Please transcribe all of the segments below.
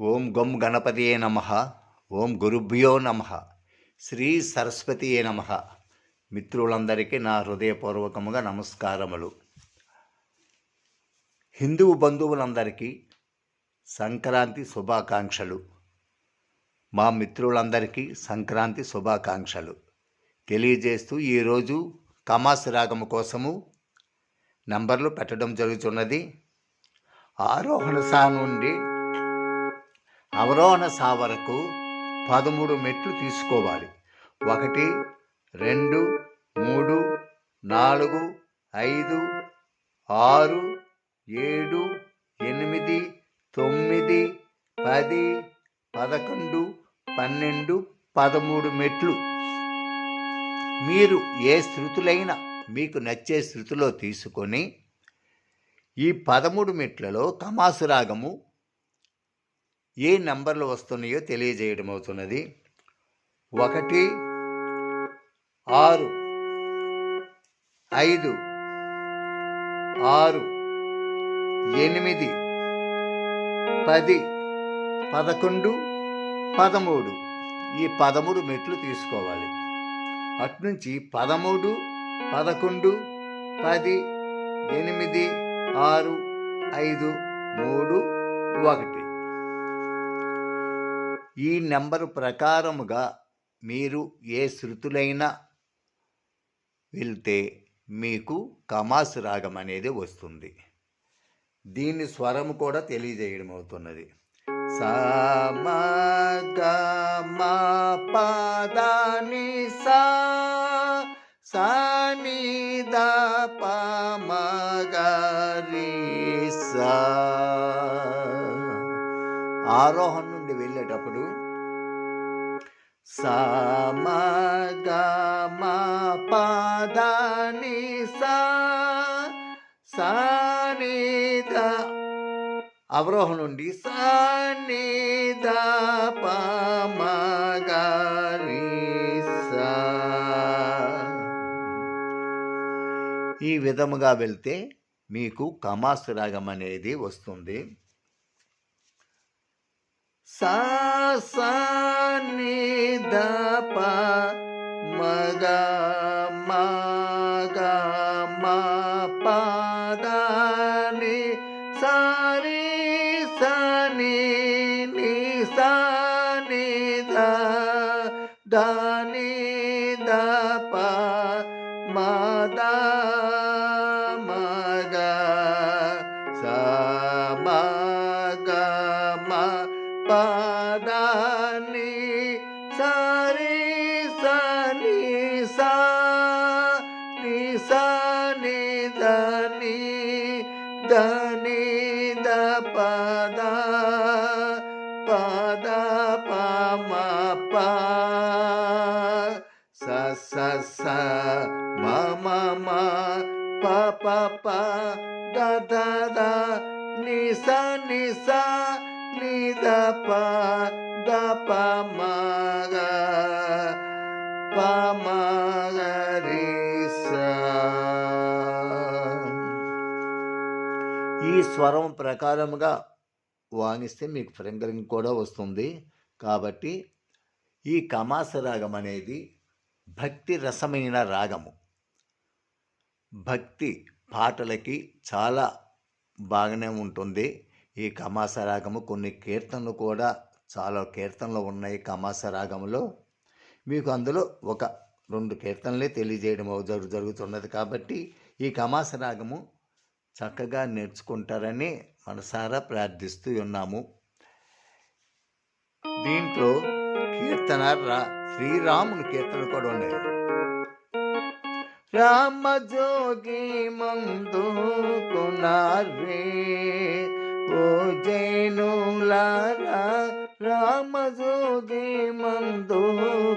ఓం గం గణపతియే నమ ఓం గురుభ్యో నమ శ్రీ సరస్వతియే నమ. మిత్రులందరికీ నా హృదయపూర్వకముగా నమస్కారములు. హిందూ బంధువులందరికీ సంక్రాంతి శుభాకాంక్షలు. మా మిత్రులందరికీ సంక్రాంతి శుభాకాంక్షలు. తెలియజేస్తూ ఈరోజు కమాస్ రాగము కోసము నంబర్లు పెట్టడం జరుగుతున్నది. ఆరోహణ సా నుండి అవరోహణ సావరకు పదమూడు మెట్లు తీసుకోవాలి. ఒకటి రెండు మూడు నాలుగు ఐదు ఆరు ఏడు ఎనిమిది తొమ్మిది పది పదకొండు పన్నెండు పదమూడు మెట్లు. మీరు ఏ శృతులైనా మీకు నచ్చే శృతిలో తీసుకొని ఈ పదమూడు మెట్లలో కమాసురాగము ఏ నంబర్లు వస్తున్నాయో తెలియజేయడం అవుతున్నది. ఒకటి ఆరు ఐదు ఆరు ఎనిమిది పది పదకొండు పదమూడు. ఈ పదమూడు మెట్లు తీసుకోవాలి. అట్నుంచి పదమూడు పదకొండు పది ఎనిమిది ఆరు ఐదు మూడు ఒకటి. ఈ నెంబరు ప్రకారముగా మీరు ఏ శృతులైనా వెళ్తే మీకు కమాసు రాగం అనేది వస్తుంది. దీని స్వరము కూడా తెలియజేయడం అవుతున్నది. పదాని సా సాని ద సా. ఆరోహణ సమగమ పదాని సా సానిద నుండి సానిద పమగారి ఈ విధముగా వెళ్తే మీకు కమాసు రాగం అనేది వస్తుంది. సా సానిద ప మగ మగ మ పదని సారి సని ని సాని ద దని ద ప మద మగ దని దని ద పద పద ప మ ప స స స మ మ మ ప ప ప ద ద ద ని స ని స ని ద ప ద ప మ గ ప మ గ రి ఈ స్వరం ప్రకారముగా వాగిస్తే మీకు ఫింగరింగ్ కూడా వస్తుంది. కాబట్టి ఈ కమాస రాగం అనేది భక్తి రసమైన రాగము. భక్తి పాటలకి చాలా బాగానే ఉంటుంది. ఈ కమాస రాగము కొన్ని కీర్తనలు కూడా చాలా కీర్తనలు ఉన్నాయి కమాస రాగంలో మీకు అందులో ఒక రెండు కీర్తనలే తెలియజేయడం జరుగు జరుగుతున్నది. కాబట్టి ఈ కమాస రాగము చక్కగా నేర్చుకుంటారని మనసారా ప్రార్థిస్తూ ఉన్నాము. దీంట్లో కీర్తన రా శ్రీరాముని కీర్తన కూడా ఉన్నాయి. రామ జోగి మందు కొనారే ఓ జైనులారా రామ జోగి మందు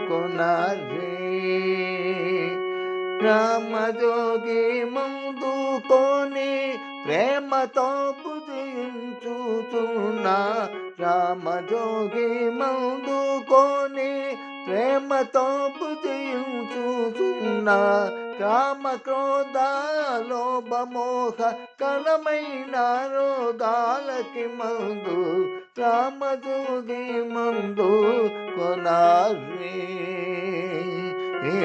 కొనారే రామ జోగి మందు ప్రేమతో భుజించుచున్నా రామ జోగి మందు ప్రేమతో బుధించుతున్న కామ క్రోధాలోభమోహ కలమైన రోగాలకి మందు రామజోగి మందు కొనారి ఏ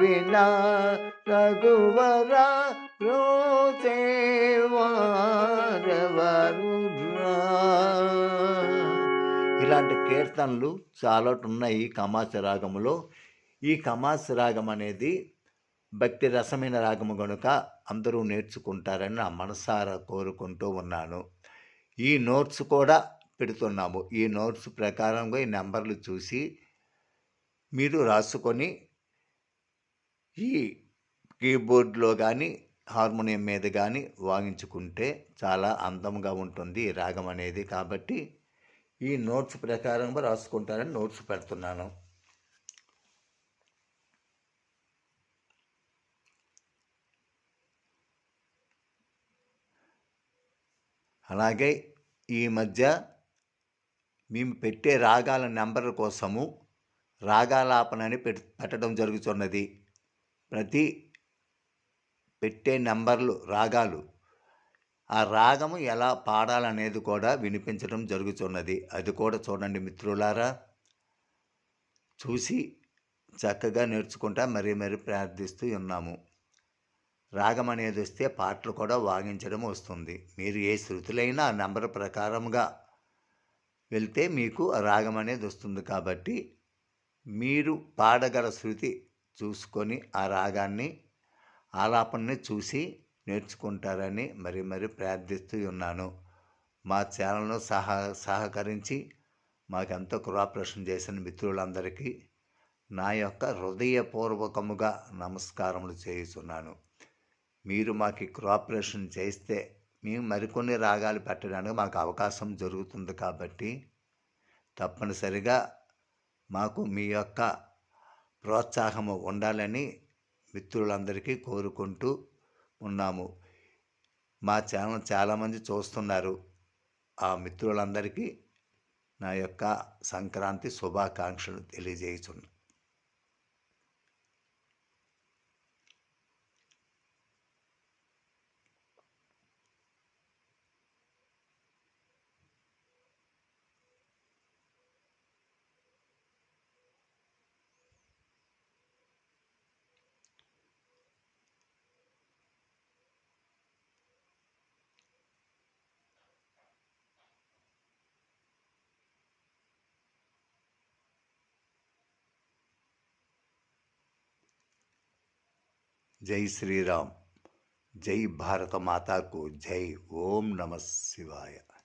వినా రఘువరా. ఇలాంటి కీర్తనలు చాలా ఉన్నాయి కమాస రాగములో. ఈ కమాస్ రాగం అనేది భక్తి రసమైన రాగము కనుక అందరూ నేర్చుకుంటారని నా మనసారా కోరుకుంటూ ఉన్నాను. ఈ నోట్స్ కూడా పెడుతున్నాము. ఈ నోట్స్ ప్రకారంగా ఈ నెంబర్లు చూసి మీరు రాసుకొని ఈ కీబోర్డ్లో కానీ హార్మోనియం మీద కానీ వాయించుకుంటే చాలా అందంగా ఉంటుంది ఈ రాగం అనేది. కాబట్టి ఈ నోట్స్ ప్రకారంగా రాసుకుంటారని నోట్స్ పెడుతున్నాను. అలాగే ఈ మధ్య మేము పెట్టే రాగాల నెంబర్ కోసము రాగాలాపనని పెట్ పెట్టడం జరుగుతున్నది. ప్రతి పెట్టే నెంబర్లు రాగాలు ఆ రాగము ఎలా పాడాలనేది కూడా వినిపించడం జరుగుతున్నది. అది కూడా చూడండి మిత్రులారా. చూసి చక్కగా నేర్చుకుంటా మరీ మరీ ప్రార్థిస్తూ ఉన్నాము. రాగం అనేది వస్తే పాటలు కూడా వాగించడం వస్తుంది. మీరు ఏ శృతులైనా ఆ నెంబర్ ప్రకారంగా వెళ్తే మీకు ఆ రాగం అనేది వస్తుంది కాబట్టి మీరు పాడగల శృతి చూసుకొని ఆ రాగాన్ని ఆలాపనని చూసి నేర్చుకుంటారని మరి మరి ప్రార్థిస్తూ ఉన్నాను. మా ఛానల్ను సహా సహకరించి మాకెంతో కోఆపరేషన్ చేసిన మిత్రులందరికీ నా యొక్క హృదయపూర్వకముగా నమస్కారములు చేస్తున్నాను. మీరు మాకు కోఆపరేషన్ చేస్తే మేము మరికొన్ని రాగాలు పెట్టడానికి మాకు అవకాశం జరుగుతుంది కాబట్టి తప్పనిసరిగా మాకు మీ యొక్క ప్రోత్సాహము ఉండాలని మిత్రులందరికీ కోరుకుంటూ ఉన్నాము. మా ఛానల్ చాలామంది చూస్తున్నారు. ఆ మిత్రులందరికీ నా యొక్క సంక్రాంతి శుభాకాంక్షలు जय श्री राम जय भारत माता को जय। ओम नमः शिवाय।